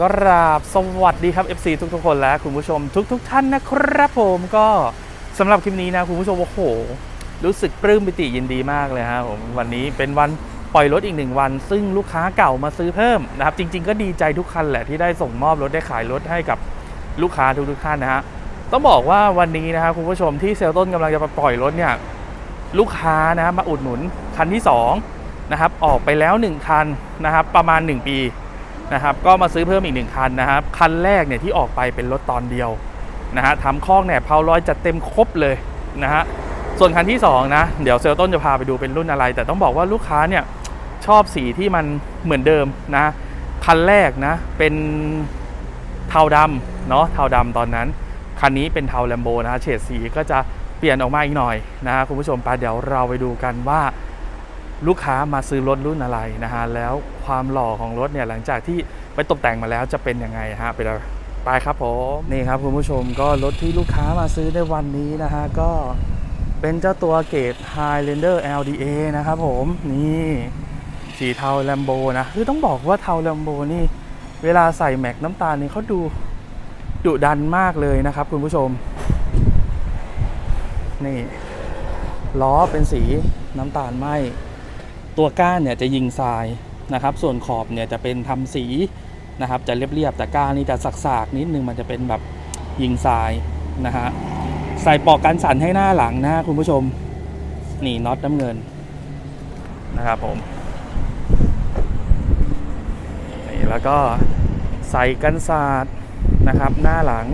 ก็ราบสวัสดีครับ FC ทุกๆคนและคุณผู้ชมทุกๆท่านนะครับผมก็สำหรับคลิปนี้นะคุณผู้ชมโอ้โห รู้สึกปลื้มปิติยินดีมากเลยครับผมวันนี้เป็นวันปล่อยรถอีกหนึ่งวัน ซึ่งลูกค้าเก่ามาซื้อเพิ่มนะครับ จริง ๆ ก็ดีใจทุกคันแหละที่ได้ส่งมอบรถได้ขายรถให้กับลูกค้าทุกๆท่านนะฮะต้องบอกว่าวันนี้นะครับคุณผู้ชมที่เซลต้นกำลังจะปล่อยรถเนี่ยลูกค้านะมาอุดหนุนคันที่สองนะครับออกไปแล้วหนึ่งคันนะครับประมาณ 1 ปี นะครับก็มาซื้อเพิ่มอีกหนึ่งคันนะครับคันแรกเนี่ยที่ออกไปเป็นรถตอนเดียวนะฮะทำคอกแหนบเพาร้อยจัดเต็มครบเลยนะฮะส่วนคันที่2นะเดี๋ยวเซลต้นจะพาไปดูเป็นรุ่นอะไร แต่ต้องบอกว่าลูกค้าเนี่ยชอบสีที่มันเหมือนเดิมนะคันแรกนะเป็นเทาดำเนาะเทาดำตอนนั้น คันนี้เป็นเทาแลมโบนะฮะเฉดสีก็จะเปลี่ยนออกมาอีกหน่อยนะฮะคุณผู้ชมไปเดี๋ยวเราไปดูกันว่าลูกค้ามาซื้อรถรุ่นอะไรนะฮะแล้ว ความหล่อของรถเนี่ยหลังจากที่ไปตกแต่งมาแล้วจะเป็นยังไงฮะไปเลยไปครับผมนี่ครับคุณผู้ชมก็รถที่ลูกค้ามาซื้อในวันนี้นะฮะก็เป็นเจ้าตัวเกต Highlander LDA นะครับผมนี่สีเทาแลมโบนะคือต้องบอกว่าเทาแลมโบนี่ เวลาใส่แม็กน้ำตาลนี่เขาดูดุดันมากเลยนะครับคุณผู้ชม นี่ล้อเป็นสีน้ำตาลไหมตัวก้านเนี่ยจะยิงทราย นะครับ ส่วนขอบเนี่ยจะเป็นทำสีนะครับจะเรียบๆแต่ก้านนี่จะสักๆนิดนึงมันจะเป็นแบบยิงทรายนะฮะใส่ปอกกันสั่นให้หน้าหลังนะคุณผู้ชมนี่น็อตน้ำเงินนะครับผมนี่แล้วก็ใส่กันศาสตร์นะครับ หน้าหลัง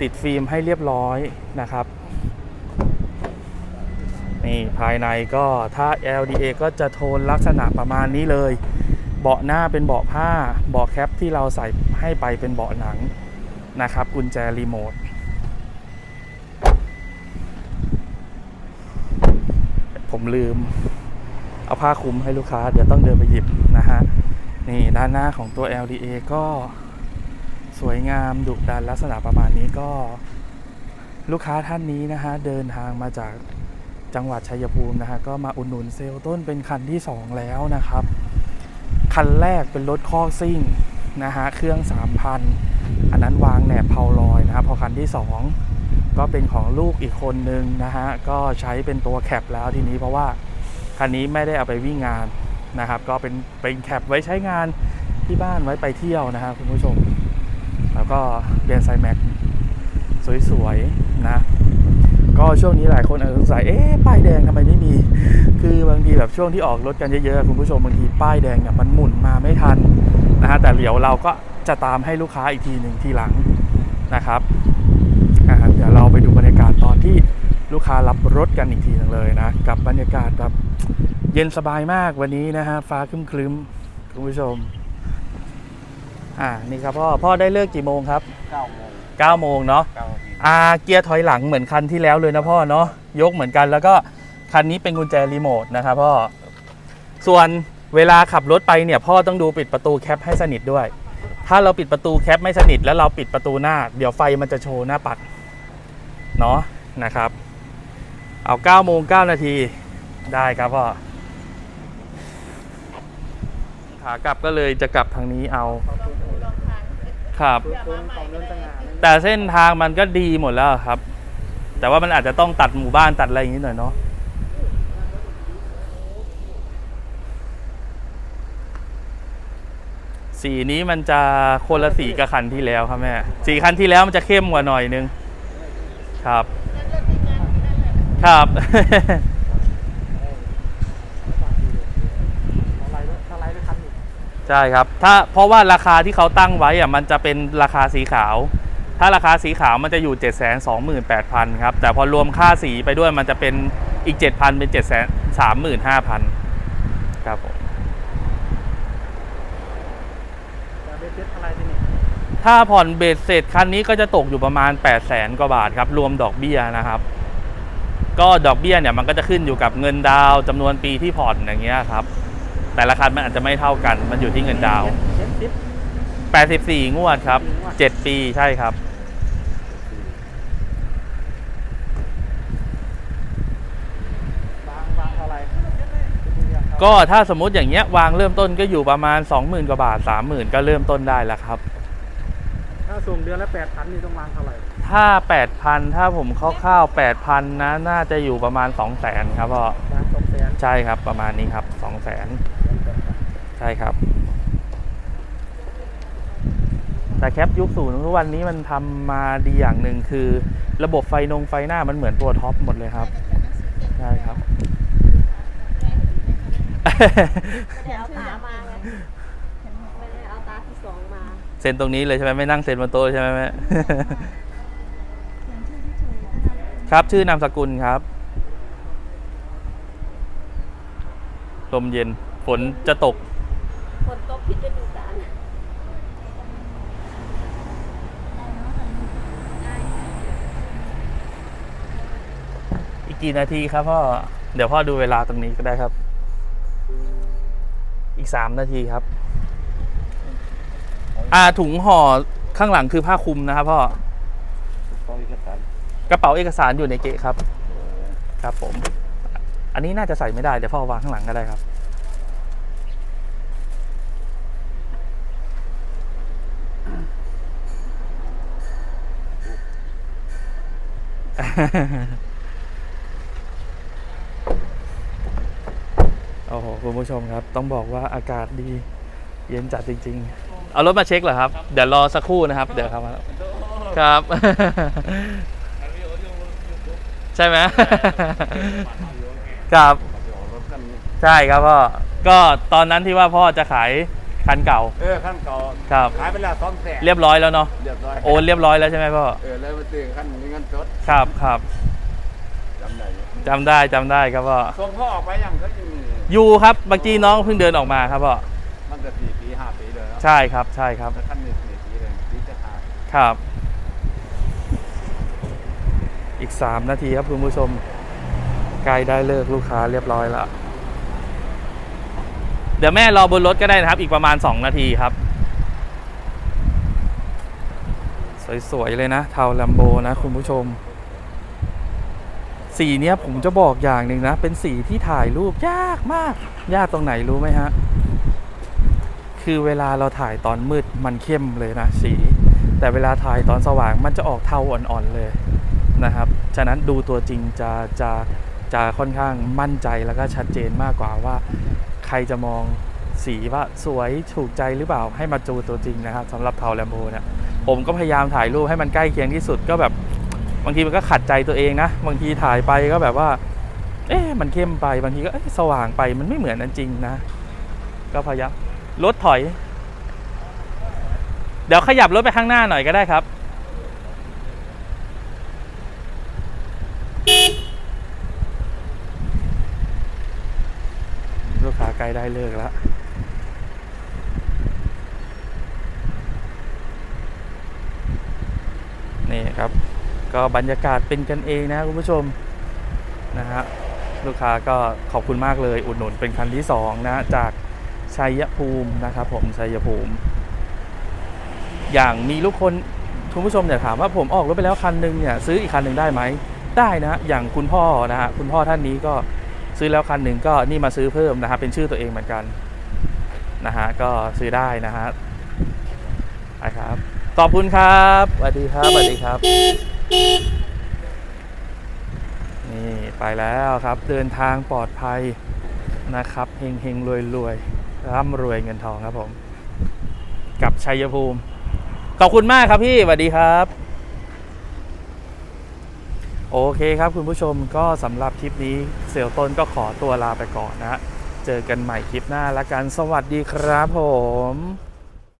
ติดฟิล์มให้เรียบร้อยนะครับนี่ภายในก็ถ้า LDA ก็จะโทนลักษณะประมาณนี้เลย เบาะหน้าเป็นเบาะผ้าเบาะแคปที่เราใส่ให้ไปเป็นเบาะหนังนะครับ กุญแจรีโมทผมลืม เอาผ้าคลุมให้ลูกค้า เดี๋ยวต้องเดินไปหยิบนะฮะ นี่ด้านหน้าของตัว LDA ก็สวยงามดุดันลักษณะประมาณนี้ก็ลูกค้าท่านนี้นะฮะ เดินทางมาจากจังหวัดชัยภูมินะฮะ ก็มาอุดหนุนเซลล์ต้นเป็นคันที่ 2 แล้วนะครับ คันแรกเป็นรถคอกซิ่งนะฮะเครื่อง 3,000 อันนั้นวางแหนบเพาลอยนะครับพอคันที่ 2 ก็เป็นของลูกอีกคนนึงนะฮะก็ใช้เป็นตัวแคปแล้วทีนี้เพราะว่าคันนี้ไม่ได้เอาไปวิ่งงานนะครับ ก็เป็นเป็นแคปไว้ใช้งานที่บ้านไว้ไปเที่ยวนะครับคุณผู้ชม แล้วก็เปลี่ยนไซแม็กสวยๆนะก็ช่วงนี้หลายคนอาจจะสงสัยเอ๊ะป้ายแดงทำไมไม่มี คือบางทีแบบช่วงที่ออกรถกันเยอะๆคุณผู้ชมบางทีป้ายแดงเนี่ยมันหมุนมาไม่ทันนะฮะแต่เดี๋ยวเราก็จะตามให้ลูกค้าอีกทีหนึ่งทีหลังนะครับอ่าเดี๋ยวเราไปดูบรรยากาศตอนที่ลูกค้ารับรถกันอีกทีหนึงเลยนะกับบรรยากาศแบบเย็นสบายมากวันนี้นะฮะฟ้าครึ้มๆคุณผู้ชมอ่านี่ครับพ่อพ่อได้เลิกกี่โมงครับเก้าโมง9โมงเนาะเก้านาทีอาเกียร์ถอยหลังเหมือนคันที่แล้วเลยนะพ่อเนาะยกเหมือนกันแล้วก็ คันนี้เป็นกุญแจรีโมทนะครับพ่อ ส่วนเวลาขับรถไปเนี่ยพ่อต้องดูปิดประตูแคปให้สนิทด้วย ถ้าเราปิดประตูแคปไม่สนิทแล้วเราปิดประตูหน้า เดี๋ยวไฟมันจะโชว์หน้าปัด เนาะนะครับ เอา9โมง9นาทีได้ครับพ่อ ขากลับก็เลยจะกลับทางนี้เอา ครับ แต่เส้นทางมันก็ดีหมดแล้วครับ แต่ว่ามันอาจจะต้องตัดหมู่บ้านตัดอะไรอย่างนี้หน่อยเนาะ สีนี้มันจะคนละสีกับคันที่แล้วครับแม่สีคันที่แล้วมันจะเข้มกว่าหน่อยนึง ครับ ครับ ใช่ครับ ถ้าเพราะว่าราคาที่เขาตั้งไว้อะมันจะเป็นราคาสีขาว ถ้าราคาสีขาวมันจะอยู่ 7 2 8 0 0 0ครับ แต่พอรวมค่าสีไปด้วยมันจะเป็นอีก 7,000 เป็น 7 3 5 0 0 0 ครับผม จะได้เซ็ตอะไรที่นี่ ถ้าผ่อนเบสเสร็จคันนี้ก็จะตกอยู่ประมาณ 8 0 0แสนกว่าบาทครับ รวมดอกเบี้ยนะครับ ก็ดอกเบี้ยเนี่ยมันก็จะขึ้นอยู่กับเงินดาวน์จำนวนปีที่ผ่อนอย่างเงี้ยครับ แต่ละคันมันอาจจะไม่เท่ากัน มันอยู่ที่เงินดาวน์เซ็ตซิป84 งวดครับ7ปีใช่ครับ วางวางเท่าไหร่ก็ถ้าสมมติอย่างเงี้ยวางเริ่มต้นก็อยู่ประมาณ 20,000 กว่าบาท 30,000 ก็เริ่มต้นได้แล้วครับาส่งเดือนละแปดพันนี่ต้องวางเท่าไหร่ถ้า8,000ถ้าผมคร่าวๆ8,000นะน่าจะอยู่ประมาณ200,000ครับพ่อวางสองแสนใช่ครับประมาณนี้ครับ200,000ใช่ครับ แต่แคปยุคศูนย์ทุกวันนี้มันทำมาดีอย่างหนึ่งคือ ระบบไฟนงไฟหน้ามันเหมือนตัวท็อปหมดเลยครับใช่ครับไม่ได้เอาตามาไงไม่ได้เอาตาที่สองมา เซ็นตรงนี้เลยใช่ไหมไม่นั่งเซ็นบนโต๊ะใช่ไหมแม่ครับชื่อนามสกุลครับ ลมเย็น ฝนจะตกคนตกผิดฤดูกาลอีกกี่นาทีครับพ่อ เดี๋ยวพ่อดูเวลาตรงนี้ก็ได้ครับ อีกสามนาทีครับ อ่าถุงห่อข้างหลังคือผ้าคลุมนะครับพ่อต้องเอกสารกระเป๋าเอกสารอยู่ในเกะครับ ครับผม อันนี้น่าจะใส่ไม่ได้ เดี๋ยวพ่อวางข้างหลังก็ได้ครับ โอ้โห คุณผู้ชมครับ ต้องบอกว่าอากาศดี เย็นจัดจริง ๆ เอารถมาเช็คเหรอครับ เดี๋ยวรอสักครู่นะครับ เดี๋ยวครับ ครับ ใช่ไหมครับ ใช่ครับพ่อ ก็ตอนนั้นที่ว่าพ่อจะขายคันเก่า เออขั้นเก่า ครับ ขายไปแล้วสองแสนเรียบร้อยแล้วเนาะ เรียบร้อย โอนเรียบร้อยแล้วใช่ไหมพ่อ เออแล้วมาซื้อขั้นมีเงินสด ครับครับจำได้อยู่จำได้จำได้ครับพ่อส่งพ่อออกไปยังเขายังมีอยู่ครับเมื่อกี้น้องเพิ่งเดินออกมาครับพ่อมันจะสี่ปีห้าปีเลยเนาะ ใช่ครับใช่ครับแล้วขั้นนี้สี่ปีเลยปีจะห้าครับ อีกสามนาทีครับคุณผู้ชมใกล้ได้เลิกลูกค้าเรียบร้อยแล้วเดี๋ยวแม่รอบนรถก็ได้นะครับ อีกประมาณ 2 นาทีครับ สวย ๆ เลยนะ เทาลัมโบนะ คุณผู้ชม สีเนี้ยผมจะบอกอย่างหนึ่งนะ เป็นสีที่ถ่ายรูปยากมาก ยากตรงไหนรู้ไหมฮะ คือเวลาเราถ่ายตอนมืดมันเข้มเลยนะสี แต่เวลาถ่ายตอนสว่างมันจะออกเทาอ่อนๆเลยนะครับ ฉะนั้นดูตัวจริงจะจะจะค่อนข้างมั่นใจแล้วก็ชัดเจนมากกว่าว่า ใครจะมองสีว่าสวยถูกใจหรือเปล่าให้มาดูตัวจริงนะครับสำหรับเทาแลมโบเนี่ยผมก็พยายามถ่ายรูปให้มันใกล้เคียงที่สุดก็แบบบางทีมันก็ขัดใจตัวเองนะบางทีถ่ายไปก็แบบว่า เอ๊ะมันเข้มไปบางทีก็สว่างไปมันไม่เหมือนนั้นจริงนะ ก็พยายาม รถถอย เดี๋ยวขยับรถไปข้างหน้าหน่อยก็ได้ครับ ลูกค้าใกล้ได้เลิกแล้วนี่ครับ ก็บรรยากาศเป็นกันเองนะคุณผู้ชมนะฮะลูกค้าก็ขอบคุณมากเลยอุดหนุนเป็นคันที่สองนะจาก ชัยภูมินะครับผมชัยภูมิ อย่างมีลูกคนคุณผู้ชมเนี่ยถามว่าผมออกรถไปแล้วคันหนึงเนี่ยซื้ออีกคันหนึ่งได้ไหมได้นะฮะอย่างคุณพ่อนะฮะคุณพ่อท่านนี้ก็ซื้อแล้วคันหนึ่งก็นี่มาซื้อเพิ่มนะฮะเป็นชื่อตัวเองเหมือนกันนะฮะก็ซื้อได้นะฮะไปครับขอบคุณครับสวัสดีครับสวัสดีครับ นี่ไปแล้วครับ เดินทางปลอดภัยนะครับเฮงเฮงรวยรวย ร่ำรวยเงินทองครับผม กับชัยภูมิ ขอบคุณมากครับพี่สวัสดีครับ โอเคครับคุณผู้ชมก็สำหรับคลิปนี้เสี่ยวต้นก็ขอตัวลาไปก่อนนะฮะเจอกันใหม่คลิปหน้าละกันสวัสดีครับผม